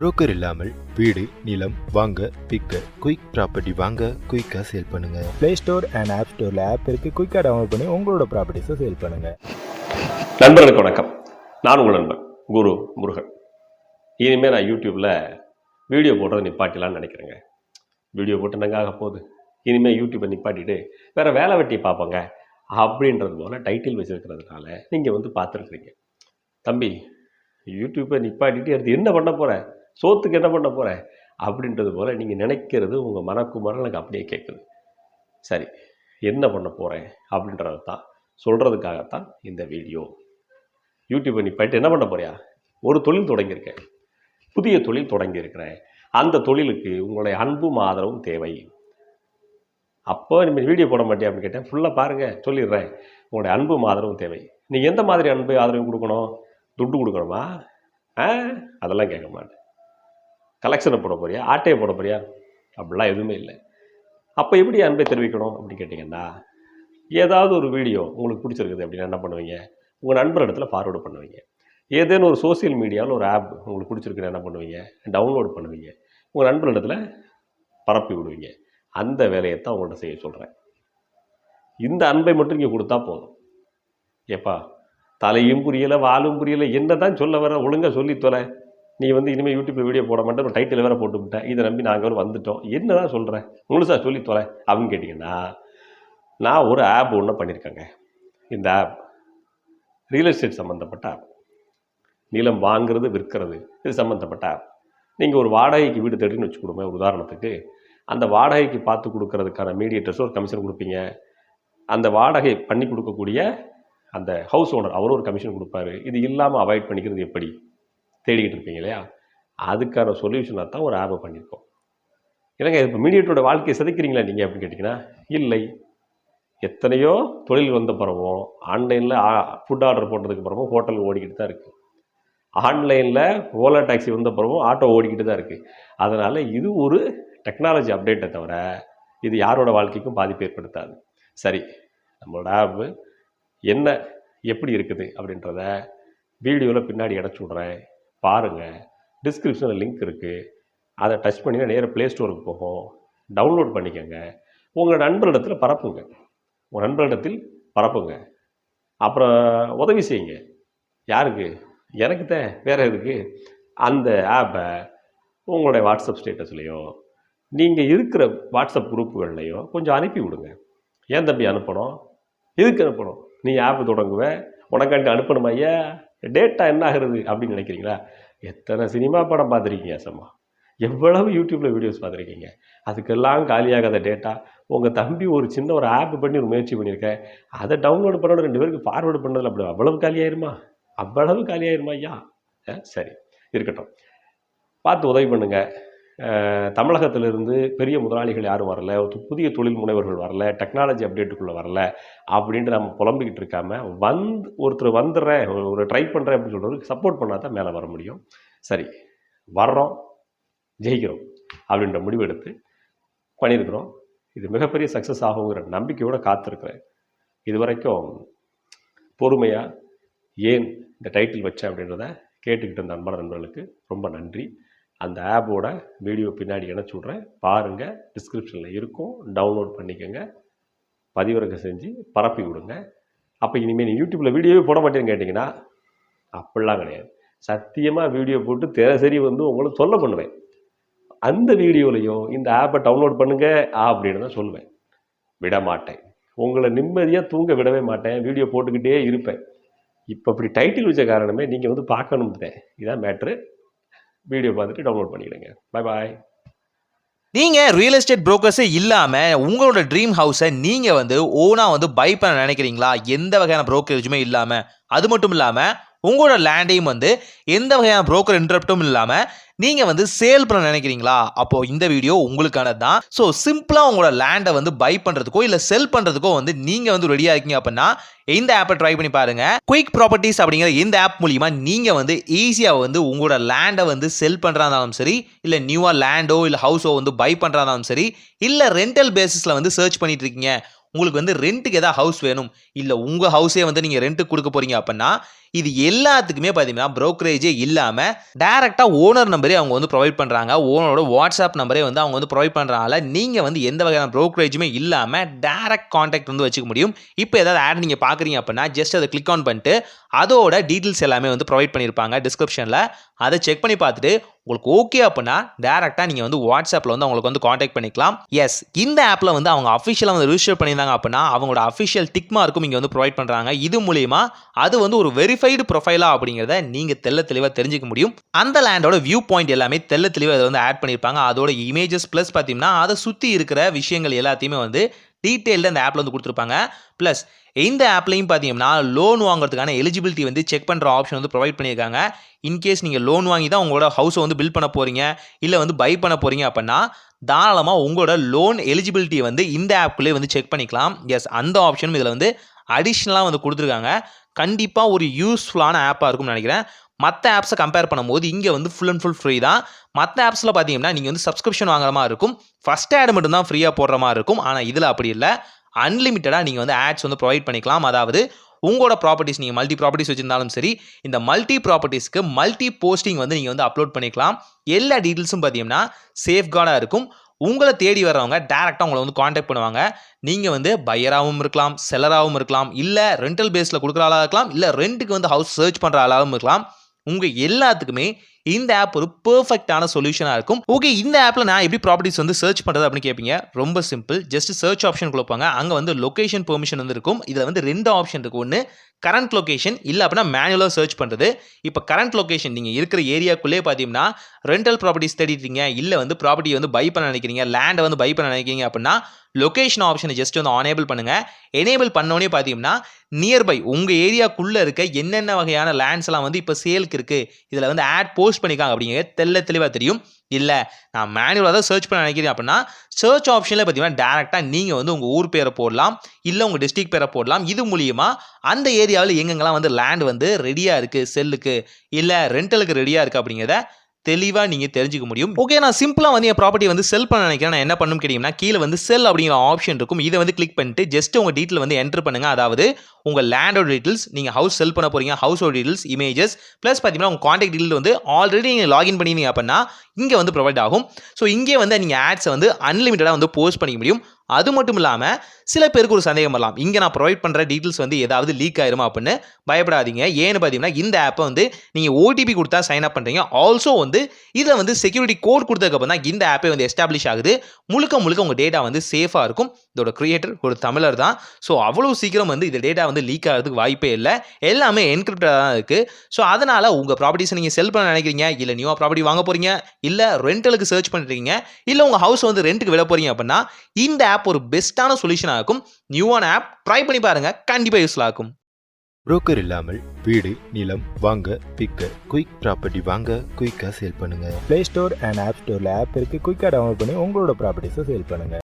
Broker இல்லாமல் வீடு நிலம் வாங்க விற்க குயிக் ப்ராப்பர்ட்டி வாங்க குயிக்காக சேல் பண்ணுங்க. ப்ளே ஸ்டோர் அண்ட் ஆப் ஸ்டோரில் ஆப் இருக்குது குயிக்காக டவுன்லோட் பண்ணி உங்களோட ப்ராப்பர்ட்டிஸை சேல் பண்ணுங்கள் நண்பர்களுக்கு வணக்கம். நான் உங்கள் நண்பன் குரு முருகன். இனிமேல் நான் யூடியூப்பில் வீடியோ போடுறதை நிப்பாட்டிலான்னு நினைக்கிறேங்க. வீடியோ போட்டு ஆக போகுது? இனிமேல் யூடியூப்பை நிப்பாட்டிட்டு வேறு வேலை வெட்டி பார்ப்போங்க. அப்படின்றது போல் டைட்டில் வச்சுருக்கிறதுனால நீங்கள் வந்து பார்த்துருக்குறீங்க. தம்பி யூடியூப்பை நிப்பாட்டிட்டு அடுத்து என்ன பண்ண போகிற சோத்துக்கு என்ன பண்ண போகிற அப்படின்றது போல் நீங்கள் நினைக்கிறது உங்கள் மனக்குமரல் எனக்கு அப்படியே கேட்குது சரி என்ன பண்ண போகிறேன் அப்படின்றது தான் சொல்கிறதுக்காகத்தான் இந்த வீடியோ. யூடியூப்பை நீ போயிட்டு என்ன பண்ண போறியா? ஒரு தொழில் தொடங்கியிருக்கேன். புதிய தொழில் தொடங்கியிருக்கிறேன். அந்த தொழிலுக்கு உங்களுடைய அன்பும் ஆதரவும் தேவை. அப்போ நீங்கள் வீடியோ போட மாட்டேன் அப்படின்னு கேட்டேன். ஃபுல்லாக பாருங்கள் சொல்லிடுறேன். உங்களுடைய அன்பும் ஆதரவும் தேவை. நீங்கள் எந்த மாதிரி அன்பு ஆதரவு கொடுக்கணும்? துட்டு கொடுக்கணுமா? ஆ? அதெல்லாம் கேட்க மாட்டேன். கலெக்ஷனை போட போறியா? ஆட்டையை போட போறியா? அப்படிலாம் எதுவுமே இல்லை. அப்போ எப்படி அன்பை தெரிவிக்கணும் அப்படின்னு கேட்டிங்கன்னா ஏதாவது ஒரு வீடியோ உங்களுக்கு பிடிச்சிருக்குது அப்படின்னா என்ன பண்ணுவீங்க? உங்கள் நண்பர் இடத்துல ஃபார்வேர்டு பண்ணுவீங்க. ஏதேனும் ஒரு சோஷியல் மீடியாவில் ஒரு ஆப் உங்களுக்கு பிடிச்சிருக்குன்னு என்ன பண்ணுவீங்க? டவுன்லோட் பண்ணுவீங்க. உங்கள் நண்பர் இடத்துல பரப்பி விடுவீங்க. அந்த வேலையை தான் உங்கள்கிட்ட செய்ய சொல்கிறேன் இந்த அன்பை மட்டும் இங்கே கொடுத்தா போதும். ஏப்பா தலையும் புரியலை வாலும் புரியலை என்ன தான் சொல்ல வர ஒழுங்காக சொல்லி தொலை. நீ வந்து இனிமேல் யூடியூப்பில் வீடியோ போட மாட்டேன் ஒரு டைட்டில் வேறு போட்டு விட்டேன். இதை நம்பி நாங்கள் ஒரு வந்துட்டோம். என்ன தான் சொல்கிறேன் முழுசாக சொல்லி தொலை. அப்படின்னு கேட்டிங்கன்னா நான் ஒரு ஆப் ஒன்று பண்ணியிருக்கேங்க இந்த ஆப் ரியல் எஸ்டேட் சம்மந்தப்பட்ட ஆப் நிலம் வாங்குறது விற்கிறது இது சம்மந்தப்பட்ட ஆப் நீங்கள் ஒரு வாடகைக்கு வீடு தேடின்னு வச்சு கொடுங்க ஒரு உதாரணத்துக்கு. அந்த வாடகைக்கு பார்த்து கொடுக்கறதுக்கான மீடியேட்டர்ஸ் ஒரு கமிஷன் கொடுப்பீங்க. அந்த வாடகை பண்ணி கொடுக்கக்கூடிய அந்த ஹவுஸ் ஓனர் அவரும் ஒரு கமிஷன் கொடுப்பாரு. இது இல்லாமல் அவாய்ட் பண்ணிக்கிறது எப்படி? தேடிக்கிட்டு இருப்பீங்க இல்லையா? அதுக்கான சொல்யூஷனாக தான் ஒரு ஆப்பை பண்ணியிருக்கோம். இல்லைங்க இப்போ மீடியேட்டரோட வாழ்க்கையை சிதைக்கிறீங்களா நீங்கள் அப்படின்னு கேட்டிங்கன்னா இல்லை. எத்தனையோ தொழில் வந்த பிறகும் ஆன்லைனில் ஃபுட் ஆர்டர் போட்டதுக்கு பிறகும் ஹோட்டல் ஓடிக்கிட்டு தான் இருக்குது ஆன்லைனில் ஓலா டாக்ஸி வந்த பிறகும் ஆட்டோ ஓடிக்கிட்டு தான் இருக்குது அதனால் இது ஒரு டெக்னாலஜி அப்டேட்டை தவிர இது யாரோட வாழ்க்கைக்கும் பாதிப்பு ஏற்படுத்தாது. சரி நம்மளோட ஆப்பு என்ன எப்படி இருக்குது அப்படின்றத வீடியோவில் பின்னாடி இடைச்சி விட்றேன். பாருங்கள் டிஸ்கிரிப்ஷனில் லிங்க் இருக்குது அதை டச் பண்ணினா நேராக ப்ளே ஸ்டோருக்கு போகும். டவுன்லோட் பண்ணிக்கோங்க. உங்கள் நண்பரிடத்தில் பரப்புங்க. உங்கள் நண்பரிடத்தில் பரப்புங்க. அப்புறம் உதவி செய்யுங்க. யாருக்கு? எனக்கு தான். வேறு எதுக்கு? அந்த ஆப்பை உங்களுடைய வாட்ஸ்அப் ஸ்டேட்டஸ்லேயோ நீங்கள் இருக்கிற வாட்ஸ்அப் குரூப்புகள்லையோ கொஞ்சம் அனுப்பி விடுங்க. ஏன் தம்பி அனுப்பணும்? எதுக்கு அனுப்பணும்? நீ ஆப் தொடங்குவ? உனக்காண்டி அனுப்பணுமா ஐயா? டேட்டா என்ன ஆகுறது அப்படின்னு நினைக்கிறீங்களா? எத்தனை சினிமா படம் பார்த்துருக்கீங்க சம்மா? எவ்வளவு யூடியூப்பில் வீடியோஸ் பார்த்துருக்கீங்க? அதுக்கெல்லாம் காலியாகாத டேட்டா உங்கள் தம்பி ஒரு சின்ன ஒரு ஆப் பண்ணி ஒரு முயற்சி பண்ணியிருக்கேன் அதை டவுன்லோடு பண்ணோட ரெண்டு பேருக்கு ஃபார்வேர்டு பண்ணதில் அப்படி அவ்வளவு காலியாயிருமா? அவ்வளவு காலியாயிருமா ஐயா? சரி இருக்கட்டும். பார்த்து உதவி பண்ணுங்கள் தமிழகத்திலிருந்து பெரிய முதலாளிகள் யாரும் வரல புதிய தொழில் முனைவர்கள் வரல டெக்னாலஜி அப்டேட்டுக்குள்ளே வரல அப்படின்ட்டு நம்ம புலம்பிக்கிட்டு இருக்காம வந்து ஒருத்தர் வந்துடுறேன் ஒரு- ஒரு ட்ரை பண்ணுறேன் அப்படின்னு சொல்கிறவருக்கு சப்போர்ட் பண்ணால் தான் மேலே வர முடியும். சரி வர்றோம் ஜெயிக்கிறோம் அப்படின்ற முடிவு எடுத்து பண்ணியிருக்கிறோம். இது மிகப்பெரிய சக்ஸஸ் ஆகுங்கிற நம்பிக்கையோடு காத்திருக்கிறேன். இது வரைக்கும் பொறுமையாக ஏன் இந்த டைட்டில் வச்சேன் அப்படின்றத கேட்டுக்கிட்டு இருந்த அன்பான நண்பர்களுக்கு ரொம்ப நன்றி. அந்த ஆப்போட வீடியோ பின்னாடி இணைச்சி விட்றேன். பாருங்கள் டிஸ்கிரிப்ஷனில் இருக்கும். டவுன்லோட் பண்ணிக்கோங்க. பதிவிறக்கம் செஞ்சு பரப்பி விடுங்க. அப்போ இனிமேல் நீ யூடியூப்பில் வீடியோவே போட மாட்டேன்னு கேட்டிங்கன்னா அப்படிலாம் கிடையாது. சத்தியமாக வீடியோ போட்டு தினசரி வந்து உங்களுக்கு சொல்ல பண்ணுவேன். அந்த வீடியோலையும் இந்த ஆப்பை டவுன்லோட் பண்ணுங்கள் அப்படின்னு தான் சொல்லுவேன். விட மாட்டேன். உங்களை நிம்மதியாக தூங்க விடவே மாட்டேன். வீடியோ போட்டுக்கிட்டே இருப்பேன். இப்போ இப்படி டைட்டில் வச்ச காரணமே நீங்கள் வந்து பார்க்கணும்னு இதான் மேட்ரு வீடியோ பார்த்துட்டு டவுன்லோட் பண்ணிக்கிடுங்க பாய் பாய் நீங்கள் ரியல் எஸ்டேட் புரோக்கர்ஸே இல்லாமல் உங்களோட ட்ரீம் ஹவுஸை நீங்கள் வந்து ஓனாக வந்து பை பண்ண நினைக்கிறீங்களா? எந்த வகையான புரோக்கரேஜுமே இல்லாமல் அது மட்டும் இல்லாமல் உங்களோட லேண்டையும் வந்து எந்த வகையான புரோக்கர் இன்டரப்டும் இல்லாமல் நீங்கள் வந்து சேல் பண்ண நினைக்கிறீங்களா? அப்போ இந்த வீடியோ உங்களுக்கானது தான் ஸோ சிம்பிளாக உங்களோட லேண்டை வந்து பை பண்ணுறதுக்கோ இல்லை செல் பண்ணுறதுக்கோ வந்து நீங்கள் வந்து ரெடியாக இருக்கீங்க அப்படின்னா இந்த ஆப்பை ட்ரை பண்ணி பாருங்கள் குயிக் ப்ராப்பர்ட்டிஸ் அப்படிங்கிற இந்த ஆப் மூலியமாக நீங்கள் வந்து ஈஸியாக வந்து உங்களோட லேண்டை வந்து செல் பண்ணுறா இருந்தாலும் சரி இல்லை நியூவாக லேண்டோ இல்லை ஹவுஸோ வந்து பை பண்ணுறா இருந்தாலும் சரி இல்லை ரெண்டல் பேசிஸில் வந்து சர்ச் பண்ணிட்டு இருக்கீங்க. உங்களுக்கு வந்து ரெண்ட்டுக்கு எதாவது ஹவுஸ் வேணும் இல்லை உங்கள் ஹவுஸே வந்து நீங்கள் ரெண்ட்டுக்கு கொடுக்க போகிறீங்க அப்படின்னா இது எல்லாத்துக்குமே பார்த்தீங்கன்னா ப்ரோக்கரேஜே இல்லாமல் டேரெக்டாக ஓனர் நம்பரே அவங்க வந்து ப்ரொவைட் பண்ணுறாங்க ஓனரோட வாட்ஸ்அப் நம்பரே வந்து அவங்க வந்து ப்ரொவைட் பண்ணுறாங்கல நீங்கள் வந்து எந்த வகையான ப்ரோக்கரேஜுமே இல்லாமல் டேரக்ட் காண்டாக்ட் வந்து வச்சுக்க முடியும். இப்போ ஏதாவது ஆட் நீங்கள் பார்க்குறீங்க அப்படின்னா ஜஸ்ட் அதை கிளிக் ஆன் பண்ணிட்டு அதோட டீட்டெயில்ஸ் எல்லாமே வந்து ப்ரொவைட் பண்ணியிருப்பாங்க டிஸ்கிரிப்ஷனில் அதை செக் பண்ணி பார்த்துட்டு உங்களுக்கு ஓகே அப்படின்னா டேரெக்டாக நீங்கள் வந்து வாட்ஸ்அப்பில் வந்து அவங்களுக்கு வந்து காண்டாக்ட் பண்ணிக்கலாம். எஸ் இந்த ஆப்பில் வந்து அவங்க அஃபிஷியலாக வந்து ரிஜிஸ்டர் பண்ணியிருந்தாங்க அப்படின்னா அவங்களோட அஃபிஷியல் டிக் மார்க்கும் இங்கே வந்து ப்ரொவைட் பண்ணுறாங்க இது மூலியமா அது வந்து ஒரு வெரிஃபைடு ப்ரொஃபைலா அப்படிங்கிறத நீங்கள் தெல்ல தெளிவாக தெரிஞ்சுக்க முடியும். அந்த லேண்டோட வியூ பாயிண்ட் எல்லாமே தெல்ல தெளிவாக இதை வந்து ஆட் பண்ணியிருப்பாங்க. அதோட இமேஜஸ் ப்ளஸ் பார்த்தீங்கன்னா அதை சுற்றி இருக்கிற விஷயங்கள் எல்லாத்தையுமே வந்து டீட்டெயில்டு அந்த ஆப்பில் வந்து கொடுத்துருப்பாங்க. ப்ளஸ் இந்த ஆப்லையும் பார்த்தீங்கன்னா லோன் வாங்குறதுக்கான எலிஜிபிலிட்டி வந்து செக் பண்ணுற ஆப்ஷன் வந்து ப்ரொவைட் பண்ணியிருக்காங்க. இன்கேஸ் நீங்கள் லோன் வாங்கி தான் உங்களோட ஹவுஸை வந்து பில்ட் பண்ண போகிறீங்க இல்லை வந்து பை பண்ண போகிறீங்க அப்படின்னா தாராளமாக உங்களோட லோன் எலிஜிபிலிட்டியை வந்து இந்த ஆப்குள்ளே வந்து செக் பண்ணிக்கலாம். எஸ் அந்த ஆப்ஷனும் இதில் வந்து அடிஷ்னலாக வந்து கொடுத்துருக்காங்க. கண்டிப்பாக ஒரு யூஸ்ஃபுல்லான ஆப்பாக இருக்கும்னு நினைக்கிறேன். மற்ற ஆப்ஸை கம்பேர் பண்ணும்போது இங்கே வந்து ஃபுல் அண்ட் ஃபுல் ஃப்ரீ தான். மற்ற ஆப்ஸில் பார்த்தீங்கன்னா நீங்கள் வந்து சப்ஸ்கிரிப்ஷன் வாங்குற மாதிரி இருக்கும். ஃபஸ்ட் ஆட் மட்டும் தான் ஃப்ரீயாக போடுற மாதிரி இருக்கும். ஆனால் இதில் அப்படி இல்லை. அன்லிமிட்டடாக நீங்கள் வந்து ஆட்ஸ் வந்து ப்ரொவைட் பண்ணிக்கலாம். அதாவது உங்களோட ப்ராப்பர்ட்டிஸ் நீங்கள் மல்டி ப்ராப்பர்ட்டிஸ் வச்சிருந்தாலும் சரி இந்த மல்டி ப்ராப்பர்ட்டிஸ்க்கு மல்டி போஸ்டிங் வந்து நீங்கள் வந்து அப்லோட் பண்ணிக்கலாம். எல்லா டீட்டெயில்ஸும் பார்த்தீங்கன்னா சேஃப்கார்டாக இருக்கும். உங்களை தேடி வர்றவங்க டேரெக்டாக உங்களை வந்து காண்டாக்ட் பண்ணுவாங்க. நீங்கள் வந்து பையராகவும் இருக்கலாம் செல்லராகவும் இருக்கலாம் இல்லை ரெண்டல் பேஸில் கொடுக்குற ஆளாக இருக்கலாம் இல்லை ரெண்ட்டுக்கு வந்து ஹவுஸ் சர்ச் பண்ணுற ஆளாகவும் இருக்கலாம். உங்கள் எல்லாத்துக்குமே இந்த ஆப் ஒரு பெர்ஃபெக்டான சொல்யூஷனாக இருக்கும். ஓகே இந்த ஆப்பில் நான் எப்படி ப்ராப்பர்ட்டிஸ் வந்து சர்ச் பண்ணுறது அப்படின்னு கேட்பீங்க ரொம்ப சிம்பிள் ஜஸ்ட் சர்ச் ஆப்ஷன் கொடுப்பாங்க அங்கே வந்து லொகேஷன் பெர்மிஷன் வந்து இருக்கும். இதில் வந்து ரெண்டு ஆப்ஷன் இருக்கும் ஒன்று கரண்ட் லொகேஷன் இல்லை அப்படின்னா மேனுவலாக சர்ச் பண்ணுறது இப்போ கரண்ட் லொக்கேஷன் நீங்கள் இருக்கிற ஏரியாக்குள்ளே பார்த்தீங்கன்னா ரெண்டல் ப்ராப்பர்ட்டிஸ் தேடிட்டீங்க. இல்லை வந்து ப்ராப்பர்ட்டி வந்து பை பண்ண நினைக்கிறீங்க. லேண்டை வந்து பை பண்ண நினைக்கிறீங்க அப்படின்னா லொகேஷன் ஆப்ஷனை ஜஸ்ட் வந்து ஆனேபிள் பண்ணுங்கள் எனேபிள் பண்ணோடனே பார்த்தீங்கன்னா நியர்பை உங்கள் ஏரியாக்குள்ளே இருக்க என்னென்ன வகையான லேண்ட்ஸ் எல்லாம் வந்து இப்போ சேலுக்கு இருக்குது இதில் வந்து ஆட் போஸ்ட் பண்ணிக்காங்க அப்படிங்கிறது தெல்ல தெளிவாக தெரியும். இல்லை நான் மேனுவலாக தான் சர்ச் பண்ண நினைக்கிறேன் அப்படின்னா சர்ச் ஆப்ஷனில் பார்த்தீங்கன்னா டேரெக்டாக நீங்கள் வந்து உங்கள் ஊர் பேரை போடலாம் இல்லை உங்கள் டிஸ்ட்ரிக்ட் பேரை போடலாம். இது மூலியமாக அந்த ஏரியாவில் எங்கெங்கெல்லாம் வந்து லேண்ட் வந்து ரெடியாக இருக்குது செல்லுக்கு இல்லை ரெண்டலுக்கு ரெடியாக இருக்குது அப்படிங்கிறத தெளிவாக நீங்கள் தெரிஞ்சுக்க முடியும். ஓகே நான் சிம்பிளாக வந்து என் ப்ராப்பர்ட்டி வந்து செல் பண்ண நினைக்கிறேன். நான் என்ன பண்ணணும் கேட்டிங்கன்னா கீழே வந்து செல் அப்படிங்கிற ஆப்ஷன் இருக்கும். இதை வந்து கிளிக் பண்ணிட்டு ஜஸ்ட் உங்கள் டீட்டெயில் வந்து என்டர் பண்ணுங்கள் அதாவது உங்கள் லேண்டோட டீட்டெயில்ஸ் நீங்கள் ஹவுஸ் செல் பண்ண போகிறீங்க ஹவுஸோட டீட்டெயில்ஸ் இமேஜஸ் ப்ளஸ் பார்த்தீங்கன்னா உங்கள் காண்டாக்ட் டீட்டெயில் வந்து ஆல்ரெடி நீங்கள் லாகின் பண்ணிங்க அப்படின்னா இங்கே வந்து ப்ரொவைட் ஆகும். ஸோ இங்கே வந்து நீங்கள் ஆட்ஸை வந்து அன்லிமிட்டடாக வந்து போஸ்ட் பண்ணிக்க முடியும். அது மட்டும் இல்லாமல் சில பேருக்கு ஒரு சந்தேகம் வரலாம். இங்கே நான் ப்ரொவைட் பண்ணுற டீட்டெயில்ஸ் வந்து ஏதாவது லீக் ஆயிருமா அப்படின்னு பயப்படாதீங்க. ஏன்னு பார்த்தீங்கன்னா இந்த ஆப்பை வந்து நீங்கள் ஓடிபி கொடுத்தா சைன் அப் பண்ணுறீங்க ஆல்சோ வந்து இதில் வந்து செக்யூரிட்டி கோட் கொடுத்ததுக்கப்புறம் தான் இந்த ஆப்பே வந்து எஸ்டாப்ளிஷ் ஆகுது. முழுக்க முழுக்க உங்கள் டேட்டா வந்து சேஃபாக இருக்கும். இதோட கிரியேட்டர் ஒரு தமிழர் தான். ஸோ அவ்வளோ சீக்கிரம் வந்து இந்த டேட்டா வந்து லீக் ஆகிறதுக்கு வாய்ப்பே இல்லை. எல்லாமே என்கிரிப்டாக தான் இருக்குது ஸோ அதனால் உங்கள் ப்ராப்பர்ட்டிஸை நீங்கள் செல் பண்ண நினைக்கிறீங்க? இல்லை நியூவாக ப்ராப்பர்ட்டி வாங்க போகிறீங்க இல்லை ரெண்டலுக்கு சர்ச் பண்ணுறீங்க இல்லை உங்கள் ஹவுஸ் வந்து ரெண்ட்டுக்கு விட போகிறீங்க அப்படின்னா இந்த ஆப் ஒரு பெஸ்ட்டான சொல்யூஷனாக இருக்கும். நியூவான ஆப் ட்ரை பண்ணி பாருங்கள் கண்டிப்பாக யூஸ்ஃபுல்லாக இருக்கும். புரோக்கர் இல்லாமல் வீடு நிலம் வாங்க விற்க குயிக் ப்ராப்பர்ட்டி வாங்க குயிக்காக சேல் பண்ணுங்கள் ப்ளே ஸ்டோர் அண்ட் ஆப் ஸ்டோரில் ஆப் இருக்குது குயிக்காக டவுன்லோட் பண்ணி உங்களோட ப்ராப்பர்ட்டிஸை சேல் பண்ணுங்கள்